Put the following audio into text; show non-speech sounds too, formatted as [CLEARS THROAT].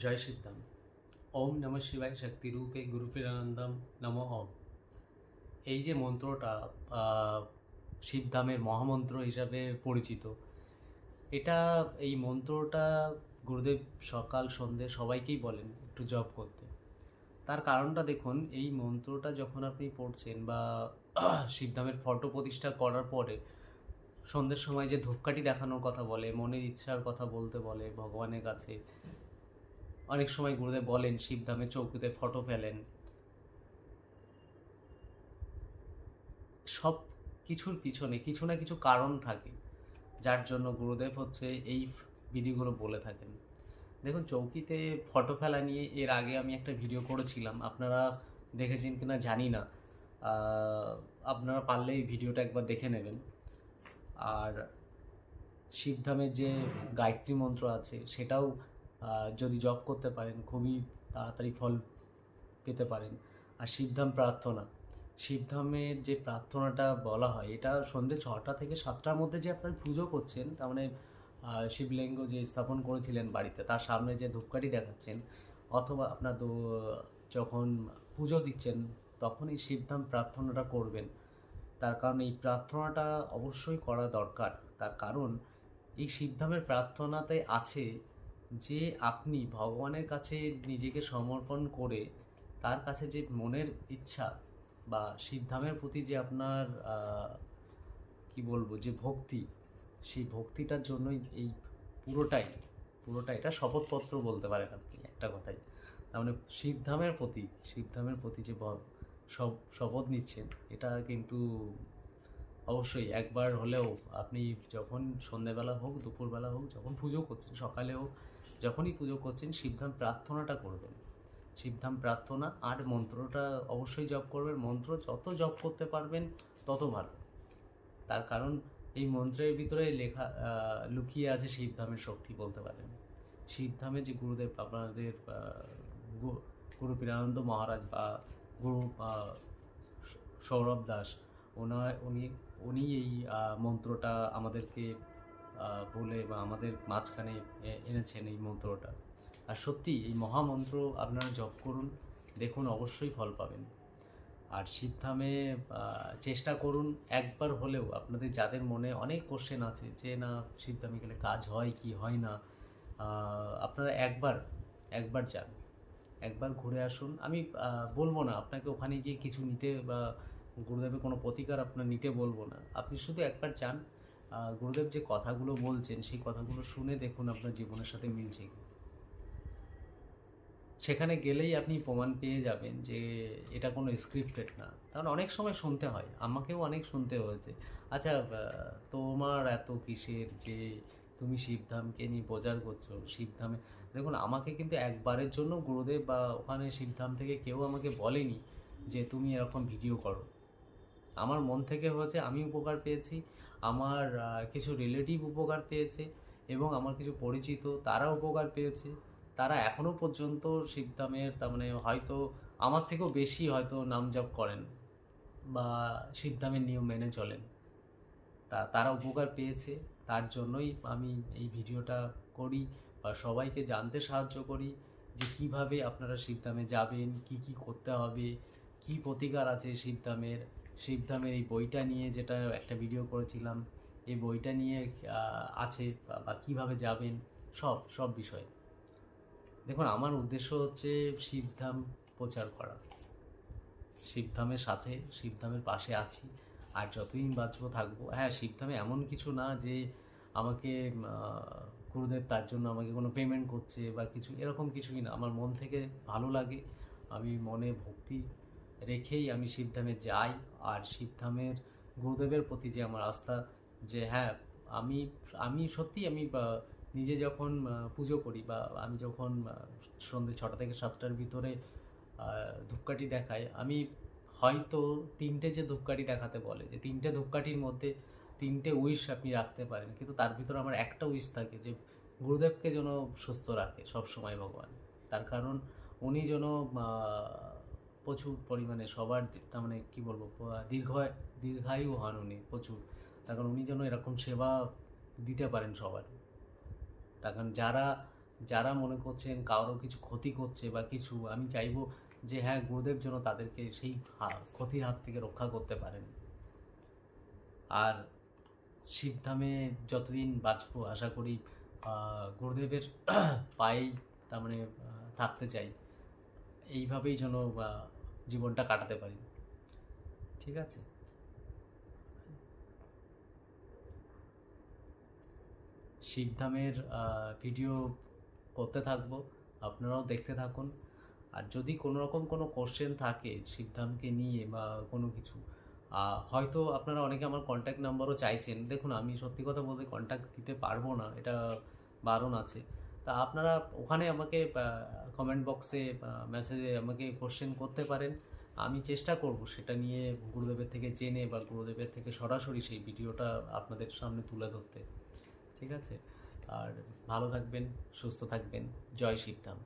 জয় সিদ্ধাম ওম নম শিবায় শক্তি রূপে গুরুপিরানন্দম নম ওম এই যে মন্ত্রটা শিবধামের মহামন্ত্র হিসাবে পরিচিত, এটা এই মন্ত্রটা গুরুদেব সকাল সন্ধে সবাইকেই বলেন একটু জপ করতে। তার কারণটা দেখুন, এই মন্ত্রটা যখন আপনি পড়ছেন বা [CLEARS THROAT] শিবধামের ফটো প্রতিষ্ঠা করার পরে, সন্ধ্যের সময় যে ধূপকাঠি দেখানোর কথা বলে, মনের ইচ্ছার কথা বলতে বলে, ভগবানের কাছে অনেক সময় গুরুদেব বলেন শিবধামে চৌকিতে ফটো ফেলেন। সব কিছুর পিছনে কিছু না কিছু কারণ থাকে, যার জন্য গুরুদেব হচ্ছে এই বিধিগুলো বলে থাকেন। দেখুন, চৌকিতে ফটো ফেলা নিয়ে এর আগে আমি একটা ভিডিও করেছিলাম। আপনারা দেখেছেন কিনা জানি না। আপনারা পারলে এই ভিডিওটা একবার দেখে নেবেন। আর শিবধামের যে গায়ত্রী মন্ত্র আছে, সেটাও যদি জপ করতে পারেন, খুবই তাড়াতাড়ি ফল পেতে পারেন। আর শিবধাম প্রার্থনা। শিবধামের যে প্রার্থনাটা বলা হয়, এটা সন্ধ্যে ছটা থেকে সাতটার মধ্যে যে আপনার পুজো করছেন, তার মানে শিবলিঙ্গ যে স্থাপন করেছিলেন বাড়িতে, তার সামনে যে ধূপকাঠি দেখাচ্ছেন, অথবা আপনার যখন পুজো দিচ্ছেন তখন এই শিবধাম প্রার্থনাটা করবেন। তার কারণ এই প্রার্থনাটা অবশ্যই করা দরকার। তার কারণ, এই শিবধামের প্রার্থনাতে আছে যে আপনি ভগবানের কাছে নিজেকে সমর্পণ করে তার কাছে যে মনের ইচ্ছা বা শিবধামের প্রতি যে আপনার কি বলব, যে ভক্তি, সেই ভক্তিটার জন্যই এই পুরোটাই পুরোটা এটা শপথপত্র বলতে পারেন আপনি একটা কথাই তার মানে শিবধামের প্রতি শিবধামের প্রতি যে সব, শপথ নিচ্ছেন, এটা কিন্তু অবশ্যই একবার হলেও আপনি যখন সন্ধেবেলা হোক, দুপুরবেলা হোক, যখন পুজো করছেন, সকালে হোক, যখনই পুজো করছেন শিবধাম প্রার্থনাটা করবেন। শিবধাম প্রার্থনা আর মন্ত্রটা অবশ্যই জপ করবেন। মন্ত্র যত জপ করতে পারবেন, তত ভালো। তার কারণ এই মন্ত্রের ভিতরে লেখা লুকিয়ে আছে শিবধামের শক্তি বলতে পারেন। শিবধামে যে গুরুদেব, আপনাদের গুরু পীরানন্দ মহারাজ বা গুরু সৌরভ দাস ওনার উনি উনি এই মন্ত্রটা আমাদেরকে বলে বা আমাদের মাঝখানে এনেছেন এই মন্ত্রটা। আর সত্যি, এই মহামন্ত্র আপনারা জপ করুন, দেখুন অবশ্যই ফল পাবেন। আর শিবধামে চেষ্টা করুন একবার হলেও আপনাদের যাদের মনে অনেক কোশ্চেন আছে যে, না শিবধামে গেলে কাজ হয় কি, হয় না? আপনারা একবার একবার যান। একবার ঘুরে আসুন। আমি বলব না, আপনাকে ওখানে গিয়ে কিছু নিতে বা গুরুদেবের কোনো প্রতিকার আপনার নিতে বলব না। আপনি শুধু একবার চান গুরুদেব যে কথাগুলো বলছেন, সেই কথাগুলো শুনে দেখুন আপনার জীবনের সাথে মিলছে। সেখানে গেলেই আপনি প্রমাণ পেয়ে যাবেন যে এটা কোনো স্ক্রিপ্টেড না। কারণ অনেক সময় শুনতে হয়। আমাকেও অনেক শুনতে হয়েছে। আচ্ছা তোমার এত কিসের যে তুমি শিবধামকে নিয়ে প্রচার করছ? শিবধামে, দেখুন, আমাকে কিন্তু একবারের জন্য গুরুদেব বা ওখানে শিবধাম থেকে কেউ আমাকে বলেনি যে তুমি এরকম ভিডিও করো। আমার মন থেকে হয়েছে, আমি উপকার পেয়েছি, আমার কিছু রিলেটিভ উপকার পেয়েছে এবং আমার কিছু পরিচিত তারা উপকার পেয়েছে। তারা এখনও পর্যন্ত শিবধামের তার মানে হয়তো আমার থেকেও বেশি হয়তো নাম জপ করেন বা শিবধামের নিয়ম মেনে চলেন। তা, তারা উপকার পেয়েছে, তার জন্যই আমি এই ভিডিওটা করি বা সবাইকে জানতে সাহায্য করি যে কীভাবে আপনারা শিবধামে যাবেন, কি কি করতে হবে, কি প্রতিকার আছে শিবধামের শিবধামের এই বইটা নিয়ে যেটা একটা ভিডিও করেছিলাম, এই বইটা নিয়ে আছে বা- কীভাবে যাবেন, সব সব বিষয়ে। দেখুন, আমার উদ্দেশ্য হচ্ছে শিবধাম প্রচার করা। শিবধামের সাথে, শিবধামের পাশে আছি, আর যতদিন বাঁচবো, থাকব। হ্যাঁ শিবধামে এমন কিছু না যে আমাকে গুরুদেব তার জন্য আমাকে কোনো পেমেন্ট করছে বা কিছু, এরকম কিছুই না। আমার মন থেকে ভালো লাগে, আমি মনে ভক্তি রেখেই আমি শিবধামে যাই। আর শিবধামের গুরুদেবের প্রতি যে আমার আস্থা, যে হ্যাঁ আমি আমি সত্যি আমি নিজে যখন পুজো করি বা আমি যখন সন্ধ্যে ছটা থেকে সাতটার ভিতরে ধূপকাঠি দেখাই, আমি হয়তো তিনটে যে ধূপকাঠি দেখাতে বলে, যে তিনটে ধূপকাঠির মধ্যে তিনটে উইশ আপনি রাখতে পারেন, কিন্তু তার ভিতরে আমার একটা উইশ থাকে যে গুরুদেবকে যেন সুস্থ রাখে সব সময় ভগবান। তার কারণ উনি যেন প্রচুর পরিমাণে সবার তার মানে কী বলব দীর্ঘ, দীর্ঘায়ু হন উনি প্রচুর। তার কারণ উনি যেন এরকম সেবা দিতে পারেন সবার। তার কারণ যারা যারা মনে করছেন কারোর কিছু ক্ষতি করছে বা কিছু, আমি চাইব যে হ্যাঁ গুরুদেব যেন তাদেরকে সেই ক্ষতির হাত থেকে রক্ষা করতে পারেন। আর শিবধামে যতদিন বাঁচবো, আশা করি গুরুদেবের [CLEARS THROAT] পায়েই তার মানে থাকতে চাই। এইভাবেই যেন জীবনটা কাটাতে পারি। ঠিক আছে? শিবধামের ভিডিও করতে থাকব, আপনারাও দেখতে থাকুন। আর যদি কোনো রকম কোনো কোশ্চেন থাকে শিবধামকে নিয়ে বা কোনো কিছু হয়তো আপনারা অনেকে আমার কন্ট্যাক্ট নাম্বারও চাইছেন। দেখুন, আমি সত্যি কথা বলতে কন্ট্যাক্ট দিতে পারব না, এটা বারণ আছে। তা আপনারা ওখানে আমাকে কমেন্ট বক্সে মেসেজে আমাকে কোশ্চেন করতে পারেন। আমি চেষ্টা করব সেটা নিয়ে গুরুদেবের থেকে জেনে বা গুরুদেবের থেকে সরাসরি সেই ভিডিওটা আপনাদের সামনে তুলে ধরতে। ঠিক আছে? আর ভালো থাকবেন, সুস্থ থাকবেন। জয় শিবধাম।